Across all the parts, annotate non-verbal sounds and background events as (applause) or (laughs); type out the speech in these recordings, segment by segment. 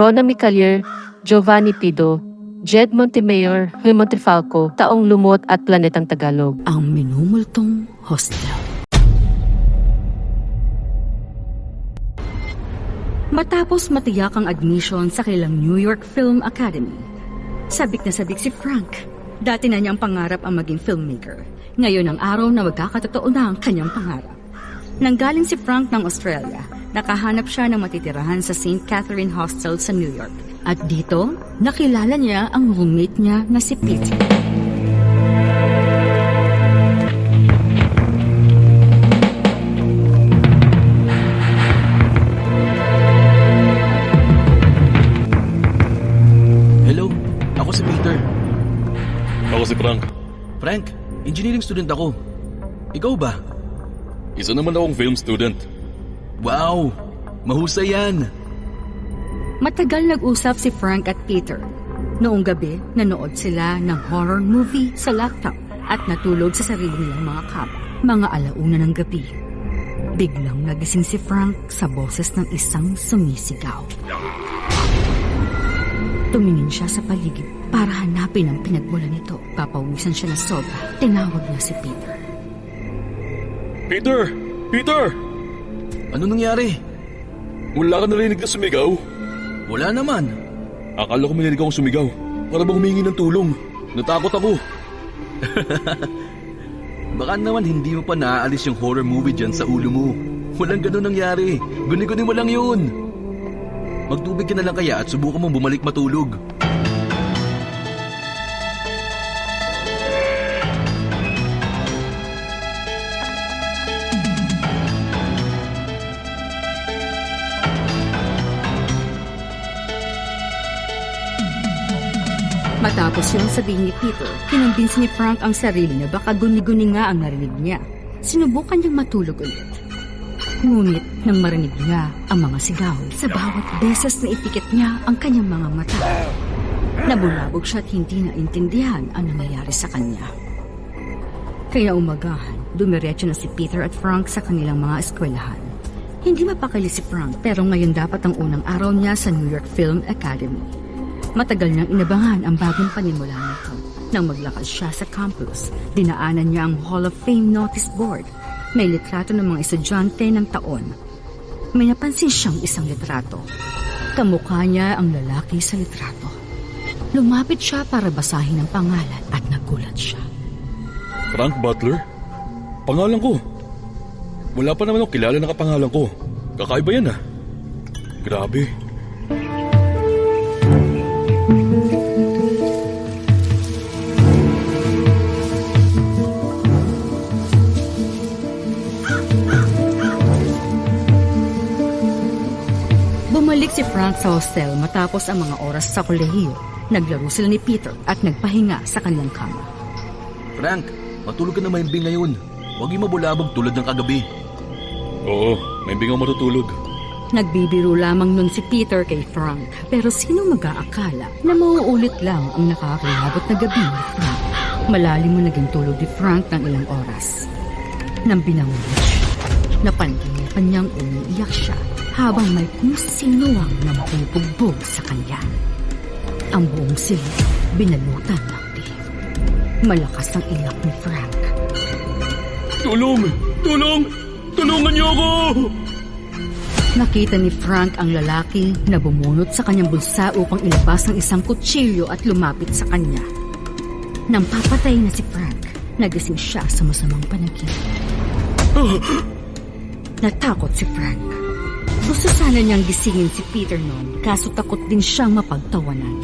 Rona Micalier, Giovanni Pido, Jed Montemayor, Huy Montefalco, Taong Lumot at Planetang Tagalog. ang minumultong hostel. Matapos matiyak ang admission sa kanilang New York Film Academy, sabik na sabik si Frank. Dati na niyang pangarap ang maging filmmaker. Ngayon ang araw na magkakatotoo na ang kanyang pangarap. Nanggaling si Frank ng Australia, nakahanap siya ng matitirahan sa St. Catherine Hostel sa New York. At dito, nakilala niya ang roommate niya na si Peter. Hello, ako si Peter. Ako si Frank. Frank, engineering student ako. Ikaw ba? Isa naman akong film student. Wow, mahusay yan. Matagal nag-usap si Frank at Peter. Noong gabi, nanood sila ng horror movie sa laptop at natulog sa sarili nilang mga kama. Mga alauna ng gabi. Biglang nagising si Frank sa boses ng isang sumisigaw. Tumingin siya sa paligid para hanapin ang pinagmula nito. Papawisan siya na sobra. Tinawag niya si Peter. Peter! Peter! Ano nangyari? Wala ka narinig na sumigaw? Wala naman. Akala ko may narinig akong sumigaw. Para bang humingi ng tulong. Natakot ako. (laughs) Baka naman hindi mo pa naaalis yung horror movie dyan sa ulo mo. Walang ganun nangyari. Guni-guni mo lang yun. Magtubig ka na lang kaya at subukan mong bumalik matulog. Matapos yung sabihin ni Peter, kinumbinsi ni Frank ang sarili na baka guni-guni nga ang narinig niya. Sinubukan niyang matulog ulit. Ngunit nang marinig niya ang mga sigaw, sa bawat beses na ipikit niya ang kanyang mga mata, nabulabog siya at hindi na intindihan ang nangyayari sa kanya. Kaya umagahan, dumiretso na si Peter at Frank sa kanilang mga eskwelahan. Hindi mapakali si Frank pero ngayon dapat ang unang araw niya sa New York Film Academy. Matagal niyang inabangan ang bagong panimula nito. Nang maglakad siya sa campus, dinaanan niya ang Hall of Fame notice board. May litrato ng mga estudyante ng taon. May napansin siyang isang litrato. Kamukha niya ang lalaki sa litrato. Lumapit siya para basahin ang pangalan at nagulat siya. Frank Butler? Pangalan ko. Wala pa naman akong kilala na kapangalan ko. Kakaiba yan ah. Grabe. Si Frank sa hostel matapos ang mga oras sa kolehiyo. Naglaro sila ni Peter at nagpahinga sa kanilang kama. Frank, matulog ka na mahimbing ngayon. Huwag yung mabulabog tulad ng kagabi. Oo, may bingaw matutulog. Nagbibiro lamang nun si Peter kay Frank. Pero sino mag-aakala na mauulit lang ang nakakilabot na gabi ni Frank? Malalim mo naging tulog ni Frank ng ilang oras. Nang binangon siya, napanagipan niyang umiiyak siya habang may kung sino ang nambubugbog sa kanya. Ang buong silid binalutan ng dilim. Malakas ang iyak ni Frank. Tulong! Tulong! Tulungan niyo ako! Nakita ni Frank ang lalaki na bumunot sa kanyang bulsa upang ilabas ang isang kutsilyo at lumapit sa kanya. Nang papatay na si Frank, nagising siya sa masamang panaginip. Natakot si Frank. Gusto sana niyang gisingin si Peter noon, kaso takot din siyang mapagtawanan.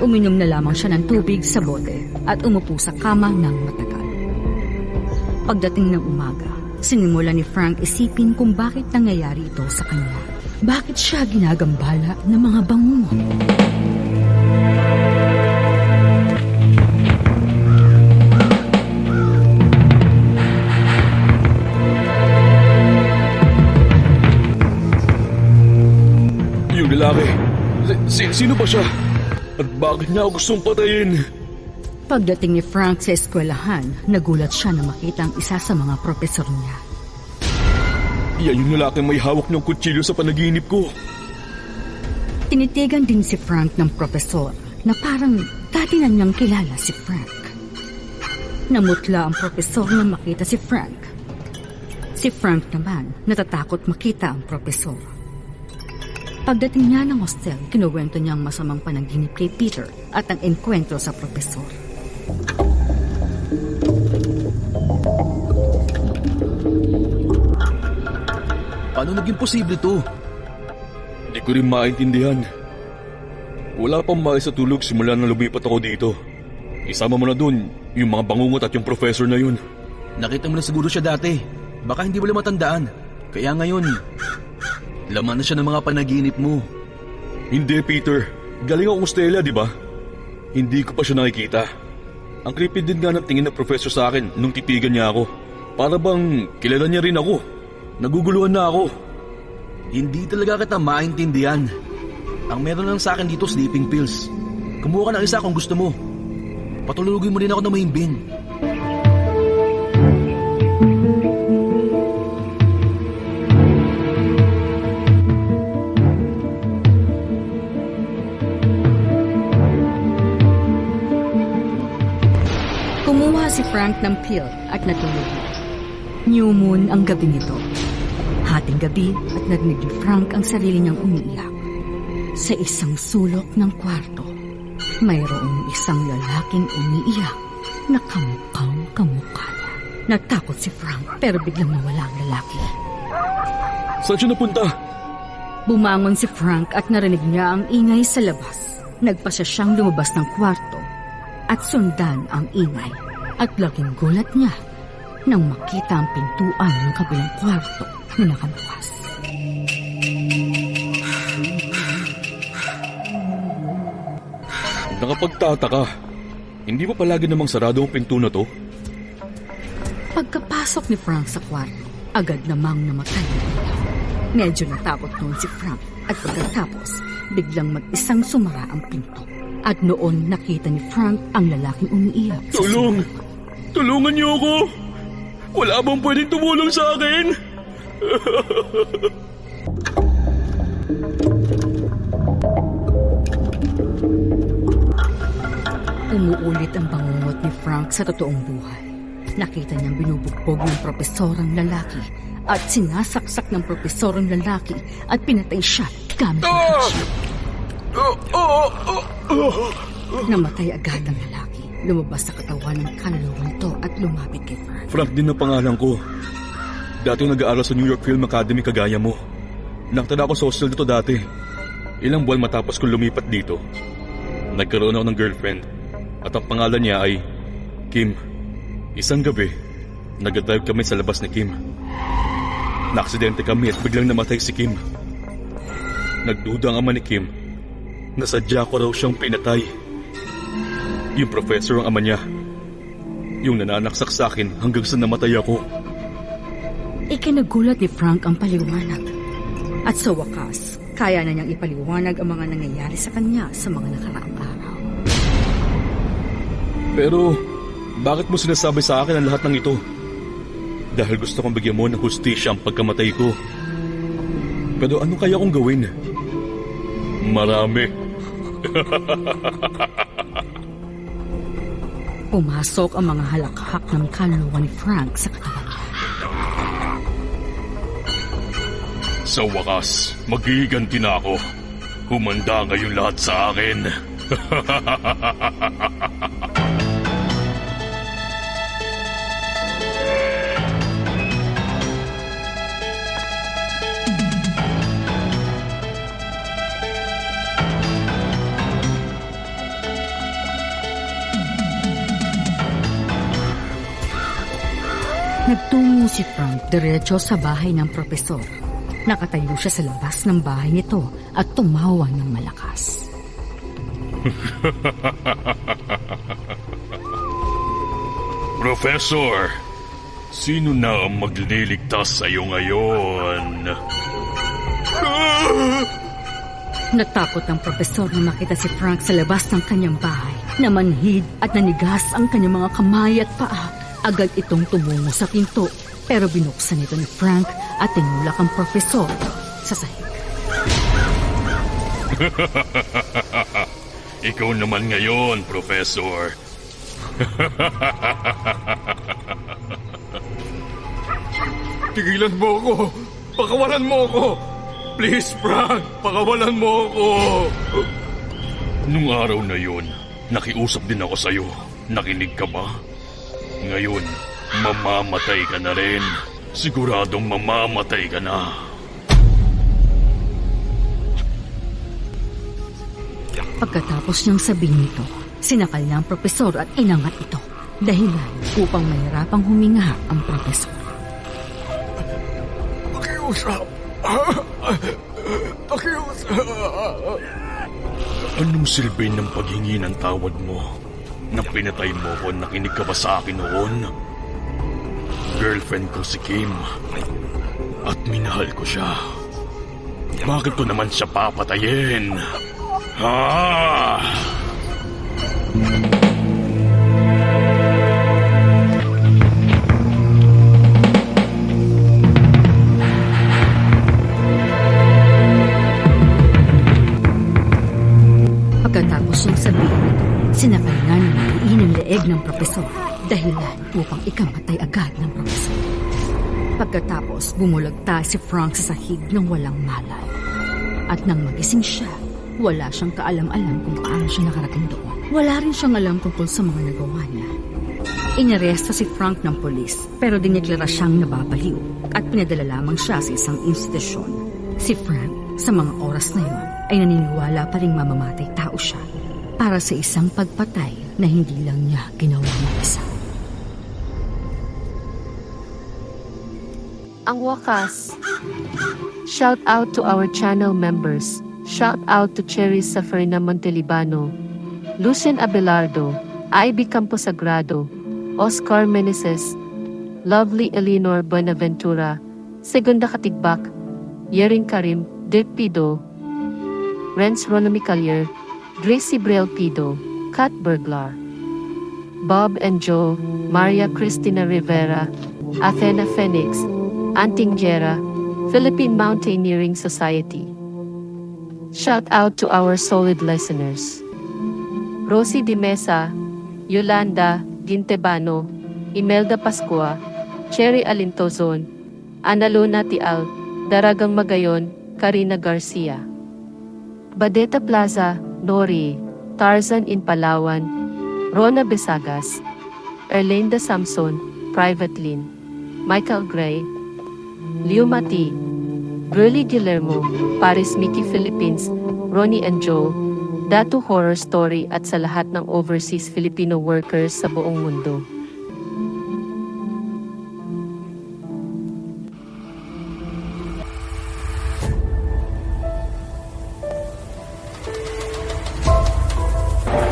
Uminom na lamang siya ng tubig sa bote at umupo sa kama ng matagal. Pagdating ng umaga, sinimula ni Frank isipin kung bakit nangyayari ito sa kanya. Bakit siya ginagambala ng mga bangungot? Lalaki. Si- sino ba siya? At bakit niya ako gustong patayin? Pagdating ni Frank sa eskwelahan, nagulat siya na makita ang isa sa mga propesor niya. Yan yung lalaking may hawak ng kutsilyo sa panaginip ko. Tinitigan din si Frank ng propesor na parang dati na niyang kilala si Frank. Namutla ang propesor na makita si Frank. Si Frank naman natatakot makita ang propesor. Pagdating niya ng hostel, kinuwento niya ang masamang panaginip kay Peter at ang enkwentro sa propesor. Paano naging posible to? Hindi ko rin maintindihan. Wala pang maayos sa tulog simula na lumipat ako dito. Isama mo na dun yung mga bangungot at yung professor na yun. Nakita mo na siguro siya dati. Baka hindi mo lang matandaan. Kaya ngayon, laman na siya ng mga panaginip mo. Hindi, Peter. Galing akong Stella, di ba? Hindi ko pa siya nakikita. Ang creepy din nga ng tingin ng professor sa akin nung titigan niya ako. Para bang kilala niya rin ako. Naguguluhan na ako. Hindi talaga kita maintindihan. Ang meron lang sa akin dito sleeping pills. Kumuha ka ng isa kung gusto mo. Patulugin mo rin ako na mahimbing. Si Frank ng pill at natulog. New moon ang gabi nito. Hating gabi at narinig ni Frank ang sarili niyang umiiyak. Sa isang sulok ng kwarto, mayroong isang lalaking umiiyak na kamukhang kamukha niya. Natakot si Frank pero biglang nawala ang lalaki. Saan siya napunta? Bumangon si Frank at narinig niya ang ingay sa labas. Nagpasya siyang lumabas ng kwarto at sundan ang ingay. At laking gulat niya nang makita ang pintuan ng kabilang kwarto na nakabukas. Nakapagtataka. Hindi ba palagi namang sarado ang pinto na to? Pagkapasok ni Frank sa kwarto, agad namang namatay ang ilaw. Medyo natakot noon si Frank at pagkatapos, biglang mag-isang sumara ang pinto. At noon nakita ni Frank ang lalaking umiiyak. sa Tulong! Tulungan niyo ako! Wala bang pwedeng tumulong sa akin? Umuulit ang bangungot ni Frank sa totoong buhay. Nakita niyang binubugbog ng profesor ang lalaki at sinasaksak ng profesor ang lalaki at pinatay siya gamit ang kutsilyo. Namatay agad ang lalaki. Lumabas sa katawan ng kaluluwa nito at lumapit kay Frank. Frank din ang pangalan ko. Dati nag-aaral sa New York Film Academy kagaya mo. Nakatala ako sa hostel dito dati. Ilang buwan matapos kong lumipat dito. Nagkaroon ako ng girlfriend. At ang pangalan niya ay Kim. Isang gabi, nag-drive kami sa labas ni Kim. Naaksidente kami at biglang namatay si Kim. Nagduda ang ama ni Kim na sadya ko raw siyang pinatay. Yung professor ang ama niya. Yung nananaksak sa akin hanggang sa namatay ako. Ikinagulat ni Frank ang paliwanag. At sa wakas, kaya na niyang ipaliwanag ang mga nangyayari sa kanya sa mga nakaraang araw. Pero, bakit mo sinasabi sa akin ang lahat ng ito? Dahil gusto kong bigyan mo ng hustisya ang pagkamatay ko. Pero ano kaya kong gawin? Marami. (laughs) Pumasok ang mga halakhak ng kaluluwa ni Frank sa katawan niya. Sa wakas, magiganti na ako. Humanda ngayong lahat sa akin. (laughs) Nagtungo si Frank diretso sa bahay ng propesor. Nakatayo siya sa labas ng bahay nito at tumawa ng malakas. (laughs) Professor, sino na ang magliligtas sa iyo ngayon? (gasps) Natakot ang propesor na makita si Frank sa labas ng kanyang bahay. Namanhid at nanigas ang kanyang mga kamay at paa. Agad itong tumungo sa pinto pero binuksan ito ni Frank at tinulak ang propesor sa sahig. (laughs) Ikaw naman ngayon, Professor. (laughs) Tigilan mo ako! Pakawalan mo ako! Please, Frank! Pakawalan mo ako! Nung araw na yun, nakiusap din ako sa'yo. Nakinig ka ba? Ngayon, mamamatay ka na rin. Siguradong mamamatay ka na. Pagkatapos niyang sabihin ito, sinakal niya ang propesor at inangat ito. Dahilan upang mahirapang huminga ang propesor. Pakiusap! Pakiusap! Anong silbi ng paghingi ng tawad mo? Nang pinatay mo ko, nakinig ka ba sa akin noon? Girlfriend ko si Kim. At minahal ko siya. Bakit ko naman siya papatayin? Ha? Pagkatapos niyang sabihin ito, sinakal nga ng maliin ang leeg ng propesor dahilan upang ikamatay agad ng propesor. Pagkatapos, bumulagta si Frank sa sahig ng walang malay. At nang magising siya, wala siyang kaalam-alam kung paano siya nakarating doon. Wala rin siyang alam tungkol sa mga nagawa niya. Inaresta si Frank ng polis pero dineklara siyang nababaliw at pinadala lamang siya sa isang institusyon. Si Frank, sa mga oras na yon, ay naniniwala pa rin mamamatay tao siya para sa isang pagpatay na hindi lang niya ginawa ng isa. Ang wakas. Shout out to our channel members. Shout out to Cherry Saferna Montelibano, Lucien Abelardo, Ivy Camposagrado, Oscar Meneses, Lovely Eleanor Buenaventura, Segunda Katigbak, Yering Karim, Dirk Pido, Renz Collier, Gracie Brel Pido, Kat Burglar, Bob and Joe, Maria Cristina Rivera, Athena Phoenix, Anting Jera, Philippine Mountaineering Society. Shout out to our solid listeners. Rosie Di Mesa, Yolanda Gintebano, Imelda Pascua, Cherry Alintozon, Analuna Tial, Daragang Magayon, Karina Garcia. Badeta Plaza, Nori, Tarzan in Palawan, Rona Besagas, Erlinda Samson, Private Lin, Michael Gray, Leo Mati, Burley Guillermo, Paris Mickey Philippines, Ronnie and Joe, Datu Horror Story at sa lahat ng overseas Filipino workers sa buong mundo.